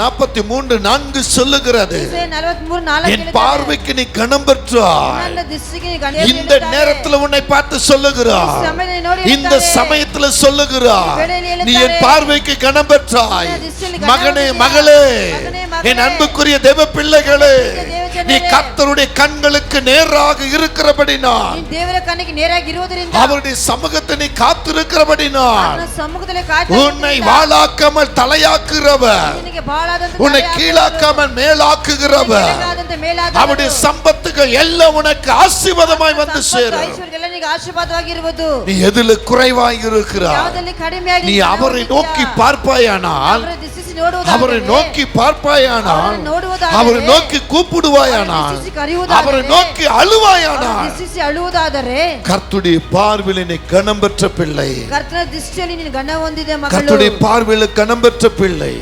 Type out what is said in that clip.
நாற்பத்தி மூன்று நான்கு சொல்லுகிறது. என் பார்வைக்கு நீ கணம் பெற்றாய். இந்த நேரத்தில் உன்னை பார்த்து சொல்லுகிறார் இந்த சமயத்துல சொல்லுகிறார் நீ என் பார்வைக்கு கணம் பெற்றாய். மகனே மகளே. என் அன்புக்குரிய தேவ பிள்ளைகளே நீ கத்தருடைய கண்களுக்கு நேராக இருக்கிறபடி அவருடைய சமூகத்தை நீ காத்திருக்கிறபடி நான் உன்னை வாழாக்காமல் தலையாக்குறவர் உன்னை கீழாக்காமல் மேலாக்குகிறவர். அவருடைய சம்பத்துகள் எல்லாம் உனக்கு ஆசீர்வாதமாய் வந்து சேரும். நீ எதுல குறைவாய் இருக்கிறாய். நீ அவரை நோக்கி பார்ப்பாயானால் அவரை நோக்கி பார்ப்பாயானால் அவரை நோக்கி கூப்பிடுவாயானால் அவரை நோக்கி அழுவாயானால் கர்த்துடைய பார்வையில் நீ கனம் பெற்ற பிள்ளை கர்த்துடைய பார்வையில் கனம் பெற்ற பிள்ளை.